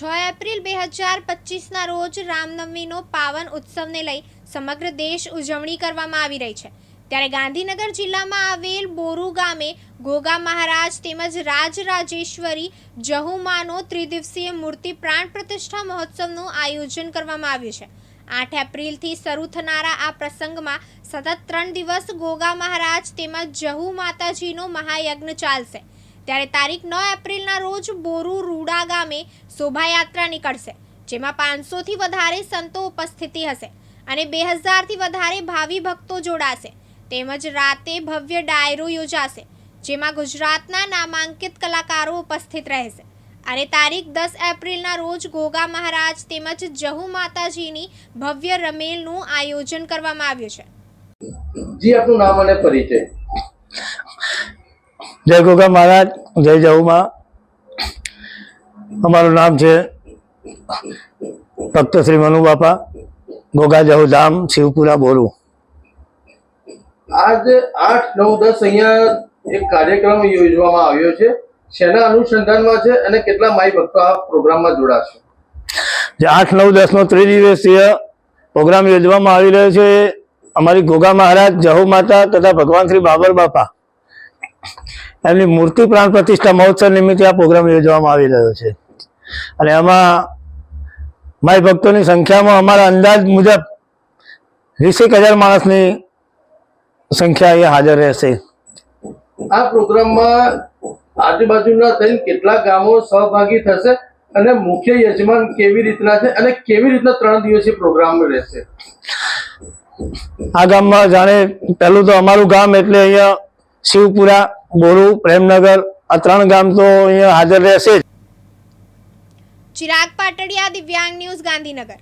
છ એપ્રિલ બે હજાર પચીસના રોજ રામનવમીનો પાવન ઉત્સવને લઈ સમગ્ર દેશ ઉજવણી કરવામાં આવી રહી છે. ત્યારે ગાંધીનગર જિલ્લામાં આવેલ બોરુ ગામે ગોગા મહારાજ તેમજ રાજરાજેશ્વરી જહુમાનો ત્રિદિવસીય મૂર્તિ પ્રાણ પ્રતિષ્ઠા મહોત્સવનું આયોજન કરવામાં આવ્યું છે. આઠ એપ્રિલથી શરૂ થનારા આ પ્રસંગમાં સતત ત્રણ દિવસ ગોગા મહારાજ તેમજ જહુ માતાજીનો મહાયજ્ઞ ચાલશે. ત્યારે તારીખ નવ એપ્રિલના રોજ બોરુ રૂડા ગામે શોભાયાત્રા નીકળશે, જેમાં પાંચસોથી વધારે સંતો ઉપસ્થિતિ હશે અને બે હજારથી વધારે ભાવિ ભક્તો જોડાશે. તેમજ રાતે ભવ્ય ડાયરો યોજાશે, જેમાં ગુજરાતના નામાંકિત કલાકારો ઉપસ્થિત રહેશે. અને તારીખ દસ એપ્રિલના રોજ ગોગા મહારાજ તેમજ જહુ માતાજીની ભવ્ય રમેલનું આયોજન કરવામાં આવ્યું છે. જી, આપનું નામ અને પરિચય. જય ગોગા મહારાજ જય જહુમાં. અમારું નામ છે ભક્ત શ્રી મનુ બાપા ગોગા જહુ ધામ શિવપુરા બોલું આજ આઠ નવ દસ અહીંયા એક કાર્યક્રમ યોજવામાં આવ્યો છે. શેના અનુસંધાનમાં છે અને કેટલા માઈ ભક્તો આ પ્રોગ્રામમાં જોડાશે? જે આઠ નવ દસનો ત્રિદિવસીય પ્રોગ્રામ યોજવામાં આવી રહ્યો છે. અમારી ગોગા મહારાજ જહુ માતા તથા ભગવાન શ્રી બાબર બાપા. એમની મૂર્તિ પ્રાણ પ્રતિષ્ઠા મહોત્સવ નિમિત્તે આ પ્રોગ્રામ યોજવામાં આવી રહ્યો છે. અને એમાં માઈ ભક્તોની સંખ્યામાં અમારા અંદાજ મુજબ વીસેક હજાર માણસની સંખ્યા અહીંયા હાજર રહેશે. આ પ્રોગ્રામમાં આજુબાજુના થઈને કેટલા ગામો સહભાગી થશે અને મુખ્ય યજમાન કેવી રીતના છે અને કેવી રીતના ત્રણ દિવસીય પ્રોગ્રામ રહેશે? આ ગામમાં જાણે પહેલું તો અમારું ગામ એટલે અહીંયા શિવપુરા, બોરુ, પ્રેમનગર, આ ત્રણ ગામ તો અહીંયા હાજર રહેશે જ. ચિરાગ પાટડિયા, દિવ્યાંગ ન્યૂઝ, ગાંધીનગર.